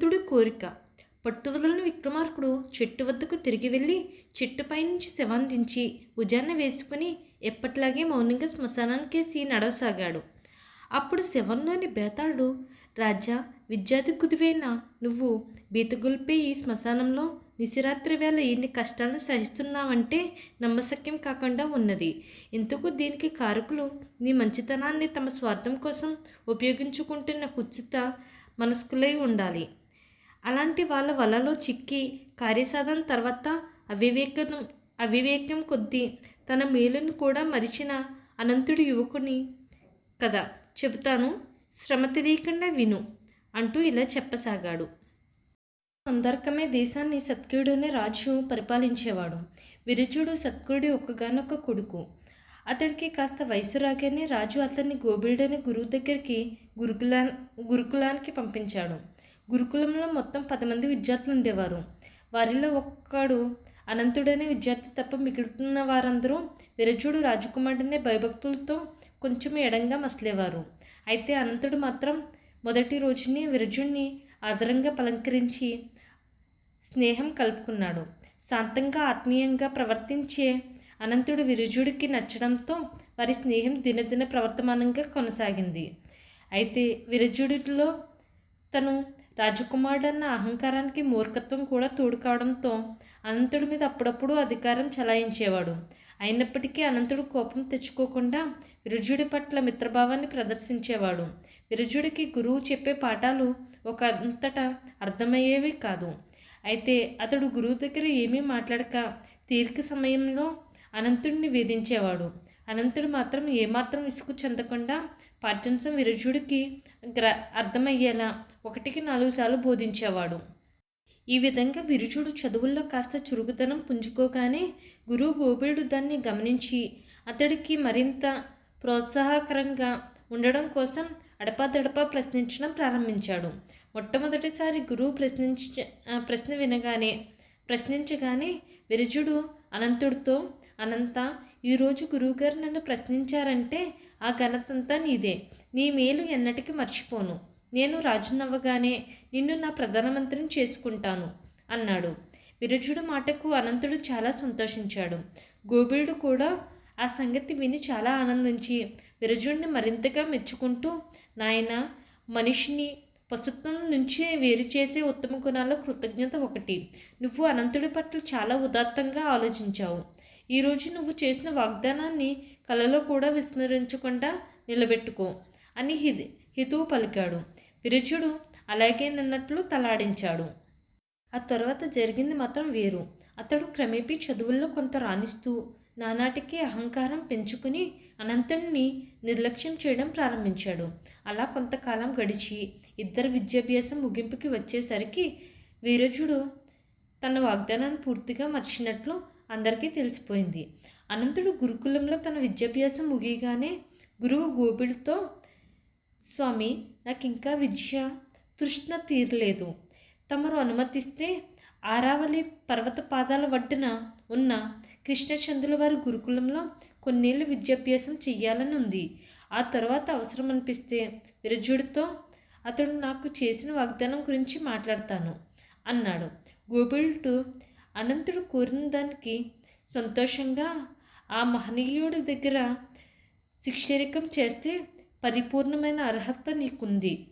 తుడి కోరిక. పట్టువదలని విక్రమార్కుడు చెట్టు వద్దకు తిరిగి వెళ్ళి చెట్టుపై నుంచి శవాందించి భుజాన్న వేసుకుని ఎప్పట్లాగే మౌనంగా శ్మశానానికేసి నడవసాగాడు. అప్పుడు శవంలోని బేతాళుడు రాజా విద్యార్థి కుదివైన నువ్వు బీతగొల్పే ఈ శ్మశానంలో నిశిరాత్రి వేళ ఎన్ని కష్టాలను సహిస్తున్నావంటే నమ్మశక్యం కాకుండా ఉన్నది. ఇందుకు దీనికి కారకులు నీ మంచితనాన్ని తమ స్వార్థం కోసం ఉపయోగించుకుంటున్న కుచిత మనస్కులై ఉండాలి. అలాంటి వాళ్ళ వలలో చిక్కి కార్యసాధన తర్వాత అవివేకం అవివేకం కొద్దీ తన మేలును కూడా మరిచిన అనంతుడి యువకుని కదా చెబుతాను. శ్రమ తెలియకుండా విను అంటూ ఇలా చెప్పసాగాడు. అందరికమే దేశాన్ని సత్కుడునే రాజు పరిపాలించేవాడు. విరుచుడు సత్కుడి ఒక్కగానొక్క కొడుకు. అతడికి కాస్త వయసు రాగానే రాజు అతన్ని గోబిల్డని గురువు దగ్గరికి గురుకులా గురుకులానికి పంపించాడు. గురుకులంలో మొత్తం పది మంది విద్యార్థులు ఉండేవారు. వారిలో ఒక్కడు అనంతుడనే విద్యార్థి తప్ప మిగులుతున్న వారందరూ విరజుడు రాజకుమారుడనే భయభక్తులతో కొంచెం ఎడంగా మసలేవారు. అయితే అనంతుడు మాత్రం మొదటి రోజుని విరజుడిని ఆదరంగా పలంకరించి స్నేహం కలుపుకున్నాడు. శాంతంగా ఆత్మీయంగా ప్రవర్తించే అనంతుడు విరజుడికి నచ్చడంతో వారి స్నేహం దినదిన ప్రవర్తమానంగా కొనసాగింది. అయితే విరజుడిలో తను రాజకుమారుడన్న అహంకారానికి మూర్ఖత్వం కూడా తోడు కావడంతో అనంతుడి మీద అప్పుడప్పుడు అధికారం చలాయించేవాడు. అయినప్పటికీ అనంతుడు కోపం తెచ్చుకోకుండా విరుజుడి పట్ల మిత్రభావాన్ని ప్రదర్శించేవాడు. విరుజుడికి గురువు చెప్పే పాఠాలు ఒక అంతటా అర్థమయ్యేవి కాదు. అయితే అతడు గురువు దగ్గర ఏమీ మాట్లాడక తీరిక సమయంలో అనంతుడిని వేధించేవాడు. అనంతుడు మాత్రం ఏమాత్రం విసుగు చెందకుండా పాఠ్యాంశం విరజుడికి గ్ర అర్థమయ్యేలా ఒకటికి నాలుగు సార్లు బోధించేవాడు. ఈ విధంగా విరుచుడు చదువుల్లో కాస్త చురుకుతనం పుంజుకోగానే గురువు గోపిడు దాన్ని గమనించి అతడికి మరింత ప్రోత్సాహకరంగా ఉండడం కోసం అడపాదడపా ప్రశ్నించడం ప్రారంభించాడు. మొట్టమొదటిసారి గురువు ప్రశ్నించ ప్రశ్న వినగానే ప్రశ్నించగానే విరజుడు అనంతుడితో అనంత ఈరోజు గురువుగారు నన్ను ప్రశ్నించారంటే ఆ ఘనతంతా నీదే. నీ మేలు ఎన్నటికీ మర్చిపోను. నేను రాజునవ్వగానే నిన్ను నా ప్రధానమంత్రిని చేసుకుంటాను అన్నాడు. విరజుడు మాటకు అనంతుడు చాలా సంతోషించాడు. గోబిలుడు కూడా ఆ సంగతి విని చాలా ఆనందించి విరజుడిని మరింతగా మెచ్చుకుంటూ నాయన మనిషిని పశుత్వం నుంచి వేరు చేసే ఉత్తమ గుణాల్లో కృతజ్ఞత ఒకటి. నువ్వు అనంతుడి పట్ల చాలా ఉదాత్తంగా ఆలోచించావు. ఈరోజు నువ్వు చేసిన వాగ్దానాన్ని కలలో కూడా విస్మరించకుండా నిలబెట్టుకో అని హిది హితువు పలికాడు. విరజుడు అలాగేనన్నట్లు తలాడించాడు. ఆ తర్వాత జరిగింది మాత్రం వేరు. అతడు క్రమేపీ చదువుల్లో కొంత రాణిస్తూ నానాటికి అహంకారం పెంచుకుని అనంతుడిని నిర్లక్ష్యం చేయడం ప్రారంభించాడు. అలా కొంతకాలం గడిచి ఇద్దరు విద్యాభ్యాసం ముగింపుకి వచ్చేసరికి వీరజుడు తన వాగ్దానాన్ని పూర్తిగా మర్చినట్లు అందరికీ తెలిసిపోయింది. అనంతుడు గురుకులంలో తన విద్యాభ్యాసం ముగియగానే గురువు గోపిడితో స్వామి నాకు ఇంకా విద్య తృష్ణ తీరలేదు. తమరు అనుమతిస్తే ఆరావళి పర్వత పాదాల వడ్డున ఉన్న కృష్ణచంద్రుల వారి గురుకులంలో కొన్నేళ్ళు విద్యాభ్యాసం చెయ్యాలని ఉంది ఆ తర్వాత అవసరం అనిపిస్తే విరజుడితో అతడు నాకు చేసిన వాగ్దానం గురించి మాట్లాడతాను అన్నాడు. గోపిల్టు అనంతుడు కోరిన దానికి సంతోషంగా ఆ మహనీయుడి దగ్గర శిక్షరికం చేస్తే పరిపూర్ణమైన అర్హత నీకుంది.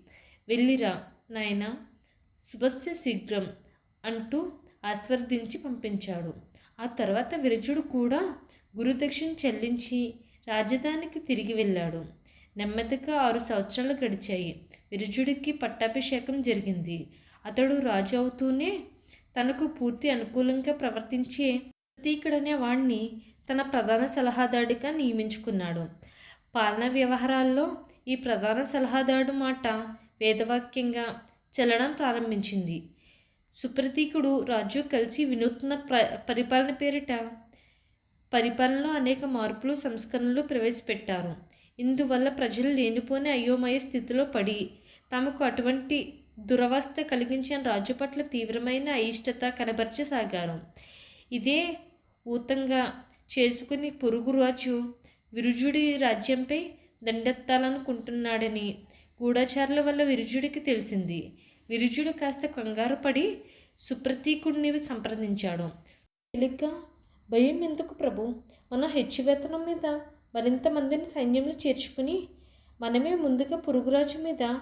వెళ్ళిరా నాయన శుభస్య శీఘ్రం అంటూ ఆస్వర్దించి పంపించాడు. ఆ తర్వాత విరజుడు కూడా గురుదక్షిణ చెల్లించి రాజధానికి తిరిగి వెళ్ళాడు. నెమ్మదిగా ఆరు సంవత్సరాలు గడిచాయి. విరజుడికి పట్టాభిషేకం జరిగింది. అతడు రాజు అవుతూనే తనకు పూర్తి అనుకూలంగా ప్రవర్తించే ప్రతీకుడనే వాణ్ణి తన ప్రధాన సలహాదారుడిగా నియమించుకున్నాడు. పాలన వ్యవహారాల్లో ఈ ప్రధాన సలహాదారుడు మాట వేదవాక్యంగా చెల్లడం ప్రారంభించింది. సుప్రతీకుడు రాజు కలిసి వినూత్న ప్ర పరిపాలన పేరిట పరిపాలనలో అనేక మార్పులు సంస్కరణలు ప్రవేశపెట్టారు. ఇందువల్ల ప్రజలు లేనిపోని అయోమయ స్థితిలో పడి తమకు అటువంటి దురవస్థ కలిగించిన రాజు పట్ల తీవ్రమైన అయిష్టత కనబరచసాగారు ఇదే ఊతంగా చేసుకుని పొరుగు రాజు విరుజుడి రాజ్యంపై దండెత్తాలనుకుంటున్నాడని గూఢచారుల వల్ల విరుజుడికి తెలిసింది. విరుజుడు కాస్త కంగారు పడి సుప్రతీకుడిని సంప్రదించాడు. తేలిగ్గా భయం ఎందుకు ప్రభు? మనం హెచ్చువేతనం మీద మరింత మందిని సైన్యంలో చేర్చుకుని మనమే ముందుగా పురుగురాజు మీద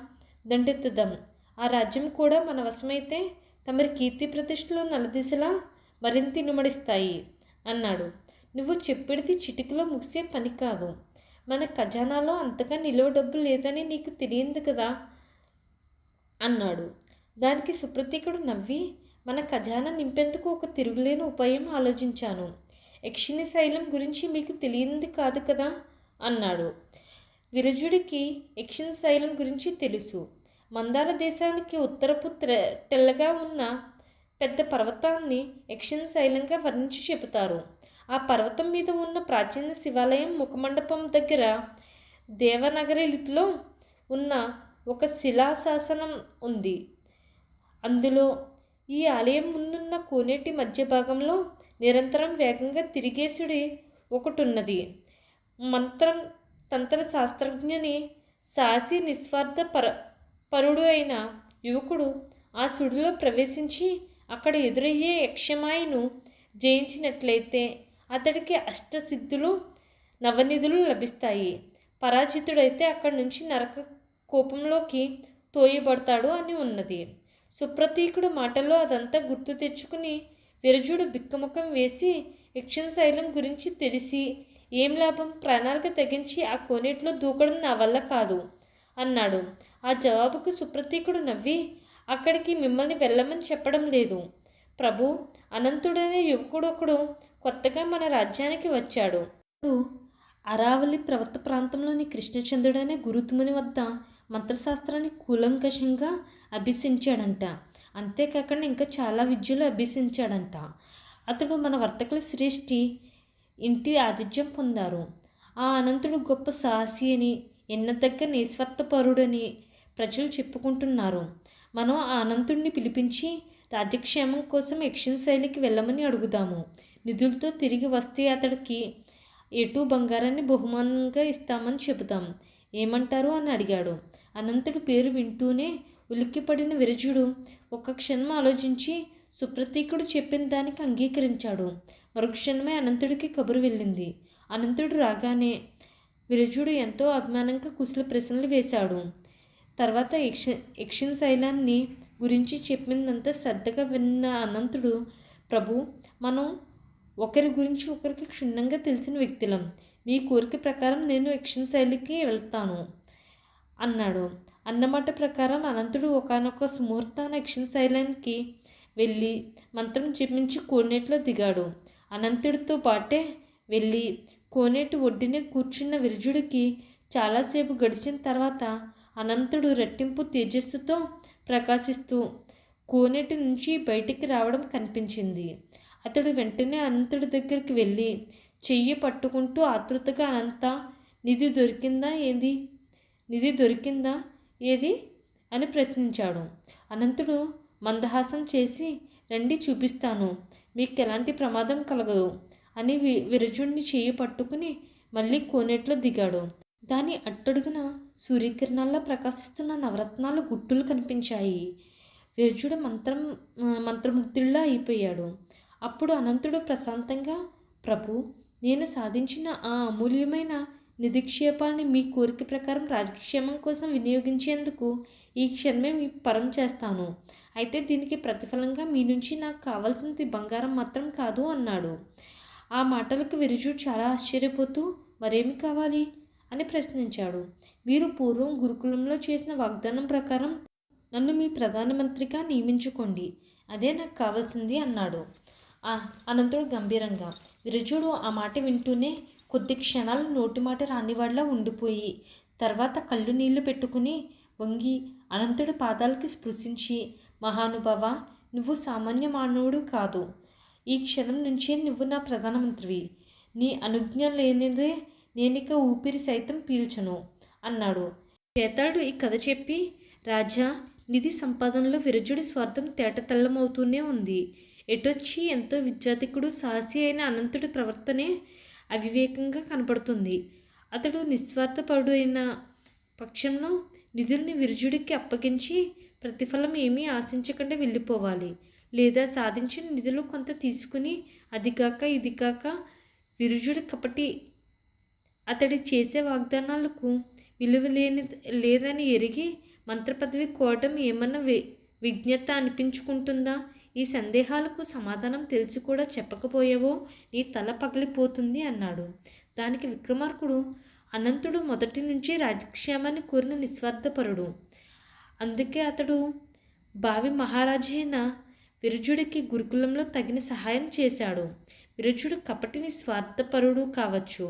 దండెత్తుదాం. ఆ రాజ్యం కూడా మన వశమైతే తమరి కీర్తి ప్రతిష్టలు నలదిశలా మరింత ఇనుమడిస్తాయి అన్నాడు. నువ్వు చెప్పేది చిటికలో ముగిసే పని కాదు. మన ఖజానాలో అంతగా నిలువ డబ్బు లేదని నీకు తెలియదు కదా? అన్నాడు. దానికి సుప్రతీకుడు నవ్వి మన ఖజానా నింపేందుకు ఒక తిరుగులేని ఉపాయం ఆలోచించాను. యక్షిణి శైలం గురించి మీకు తెలియంది కాదు కదా? అన్నాడు. విరజుడికి యక్షిణి శైలం గురించి తెలుసు. మందార దేశానికి ఉత్తరపు తెల్లగా ఉన్న పెద్ద పర్వతాన్ని యక్షన్ శైలంగా వర్ణించి చెబుతారు. ఆ పర్వతం మీద ఉన్న ప్రాచీన శివాలయం ముఖమండపం దగ్గర దేవనగరి లిపిలో ఉన్న ఒక శిలాశాసనం ఉంది. అందులో ఈ ఆలయం ముందున్న కోనేటి మధ్య భాగంలో నిరంతరం వేగంగా తిరిగేసుడి ఒకటున్నది. మంత్రం తంత్ర శాస్త్రజ్ఞుని సాసి నిస్వార్థ పర పరుడు అయిన యువకుడు ఆ సుడిలో ప్రవేశించి అక్కడ ఎదురయ్యే యక్షమాయను జయించినట్లయితే అతడికి అష్టసిద్ధులు నవనిధులు లభిస్తాయి. పరాజితుడైతే అక్కడి నుంచి నరక కోపంలోకి తోయబడతాడు అని ఉన్నది. సుప్రతీకుడు మాటల్లో అదంతా గుర్తు తెచ్చుకుని విరజుడు బిక్కముఖం వేసి యక్షన్ శైలం గురించి తెలిసి ఏం లాభం? ప్రాణాలకు తెగించి ఆ కోనేటిలో దూకడం నా వల్ల కాదు. అన్నాడు. ఆ జవాబుకు సుప్రతీకుడు నవ్వి అక్కడికి మిమ్మల్ని వెళ్ళమని చెప్పడం లేదు. ప్రభు అనంతుడనే యువకుడు ఒకడు కొత్తగా మన రాజ్యానికి వచ్చాడు. అప్పుడు అరావలి పర్వత ప్రాంతంలోని కృష్ణచంద్రుడనే గురుతుముని వద్ద మంత్రశాస్త్రాన్ని కూలంకషంగా అభ్యసించాడంట. అంతేకాకుండా ఇంకా చాలా విద్యలు అభ్యసించాడంట. అతడు మన వర్తకుల శ్రేష్ఠి ఇంటి ఆతిథ్యం పొందారు. ఆ అనంతుడు గొప్ప సాహసి అని ఎన్నదగ్గ నిస్వార్థపరుడని ప్రజలు చెప్పుకుంటున్నారు. మనం ఆ అనంతుడిని పిలిపించి రాజ్యక్షేమం కోసం యక్షణ శైలికి వెళ్ళమని అడుగుదాము. నిధులతో తిరిగి వస్తే అతడికి ఎటు బంగారాన్ని బహుమానంగా ఇస్తామని చెబుతాం ఏమంటారు? అని అడిగాడు. అనంతుడి పేరు వింటూనే ఉలిక్కిపడిన విరజుడు ఒక్క క్షణం ఆలోచించి సుప్రతీకుడు చెప్పిన దానికి అంగీకరించాడు. మరుక్షణమే అనంతుడికి కబురు వెళ్ళింది. అనంతుడు రాగానే విరజుడు ఎంతో అభిమానంగా కుశల ప్రశ్నలు వేశాడు. తర్వాత యక్ష యక్షణ శైలాన్ని గురించి చెప్పిందంతా శ్రద్ధగా విన్న అనంతుడు ప్రభు మనం ఒకరి గురించి ఒకరికి క్షుణ్ణంగా తెలిసిన వ్యక్తులం. మీ కోరిక ప్రకారం నేను యక్షణ శైలికి వెళ్తాను అన్నాడు. అన్నమాట ప్రకారం అనంతుడు ఒకనొక సుముహూర్తాన యక్షణ శైలానికి వెళ్ళి మంత్రం జపించి కోడినేట్లో దిగాడు. అనంతుడితో పాటే వెళ్ళి కోనేటి ఒడ్డునే కూర్చున్న విరజుడికి చాలాసేపు గడిచిన తర్వాత అనంతుడు రెట్టింపు తేజస్సుతో ప్రకాశిస్తూ కోనేటి నుంచి బయటికి రావడం కనిపించింది. అతడు వెంటనే అనంతుడి దగ్గరికి వెళ్ళి చెయ్యి పట్టుకుంటూ ఆతృతగా అనంత నిధి దొరికిందా ఏది? నిధి దొరికిందా ఏది? అని ప్రశ్నించాడు. అనంతుడు మందహాసం చేసి రండి చూపిస్తాను. మీకు ఎలాంటి ప్రమాదం కలగదు. అని వి విరజుడిని చేయి పట్టుకుని మళ్ళీ కోనేట్లో దిగాడు. దాని అట్టడుగున సూర్యకిరణాల్లో ప్రకాశిస్తున్న నవరత్నాలు గుట్టులు కనిపించాయి. విరజుడు మంత్రం మంత్రముగ్ధుల్లా అయిపోయాడు. అప్పుడు అనంతుడు ప్రశాంతంగా ప్రభు నేను సాధించిన ఆ అమూల్యమైన నిధిక్షేపాన్ని మీ కోరిక ప్రకారం రాజక్షేమం కోసం వినియోగించేందుకు ఈ క్షణమే మీ పరం చేస్తాను. అయితే దీనికి ప్రతిఫలంగా మీ నుంచి నాకు కావాల్సినది బంగారం మాత్రం కాదు అన్నాడు. ఆ మాటలకు విరుజుడు చాలా ఆశ్చర్యపోతూ మరేమి కావాలి? అని ప్రశ్నించాడు. మీరు పూర్వం గురుకులంలో చేసిన వాగ్దానం ప్రకారం నన్ను మీ ప్రధానమంత్రిగా నియమించుకోండి. అదే నాకు కావాల్సింది అన్నాడు. అనంతుడు గంభీరంగా. విరజుడు ఆ మాట వింటూనే కొద్ది క్షణాలు నోటి మాట రానివాడిలా ఉండిపోయి తర్వాత కళ్ళు నీళ్ళు పెట్టుకుని వంగి అనంతుడి పాదాలకి స్పృశించి మహానుభవ నువ్వు సామాన్య మానవుడు కాదు. ఈ క్షణం నుంచే నువ్వు నా ప్రధానమంత్రివి. నీ అనుజ్ఞ లేనిదే నేనిక ఊపిరి సైతం పీల్చను అన్నాడు. పేతాడు ఈ కథ చెప్పి రాజా నిధి సంపాదనలో విరజుడి స్వార్థం తేటతెల్లమవుతూనే ఉంది. ఎటొచ్చి ఎంతో విద్యాధికుడు సాహసి అయిన అనంతుడి ప్రవర్తనే అవివేకంగా కనపడుతుంది అతడు నిస్వార్థపరుడు అయిన పక్షంలో నిధుల్ని విరుజుడికి అప్పగించి ప్రతిఫలం ఏమీ ఆశించకుండా వెళ్ళిపోవాలి. లేదా సాధించిన నిధులు కొంత తీసుకుని అదిగాక ఇదిగాక ఇది కాక విరుజుడు కపటి అతడి చేసే వాగ్దానాలకు విలువ లేని లేదని ఎరిగి మంత్రపదవి కోవడం ఏమన్నా వి విజ్ఞత అనిపించుకుంటుందా? ఈ సందేహాలకు సమాధానం తెలిసి కూడా చెప్పకపోయావో నీ తల పగిలిపోతుంది అన్నాడు. దానికి విక్రమార్కుడు అనంతుడు మొదటి నుంచి రాజక్షేమాన్ని కోరిన నిస్వార్థపరుడు. అందుకే అతడు భావి మహారాజైన విరుజుడికి గురుకులంలో తగిన సహాయం చేశాడు. విరుజుడు కపటిని స్వార్థపరుడు కావచ్చు.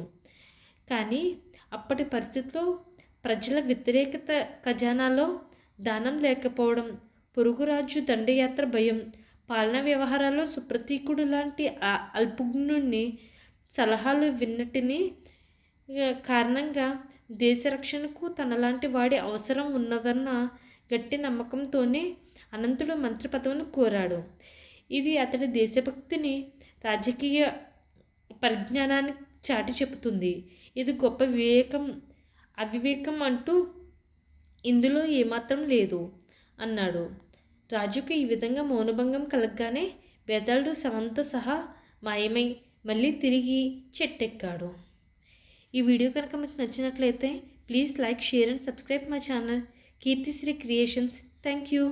కానీ అప్పటి పరిస్థితుల్లో ప్రజల వ్యతిరేకత ఖజానాలో దానం లేకపోవడం పొరుగురాజు దండయాత్ర భయం పాలనా వ్యవహారాల్లో సుప్రతీకుడు లాంటి అల్పజ్ఞుణ్ణి సలహాలు విన్నటిని కారణంగా దేశ రక్షణకు తనలాంటి వాడి అవసరం ఉన్నదన్న గట్టి నమ్మకంతోనే అనంతుడు మంత్రి పదవిని కోరాడు. ఇది అతడి దేశభక్తిని రాజకీయ పరిజ్ఞానాన్ని చాటి చెబుతుంది. ఇది గొప్ప వివేకం అవివేకం అంటూ ఇందులో ఏమాత్రం లేదు అన్నాడు. రాజుకు ఈ విధంగా మౌనభంగం కలగగానే బేతాళుడు శవంతో సహా మాయమై మళ్ళీ తిరిగి చెట్టెక్కాడు. ఈ వీడియో కనుక మీకు నచ్చినట్లయితే please like share and subscribe my channel. Keerthisri creations. Thank you.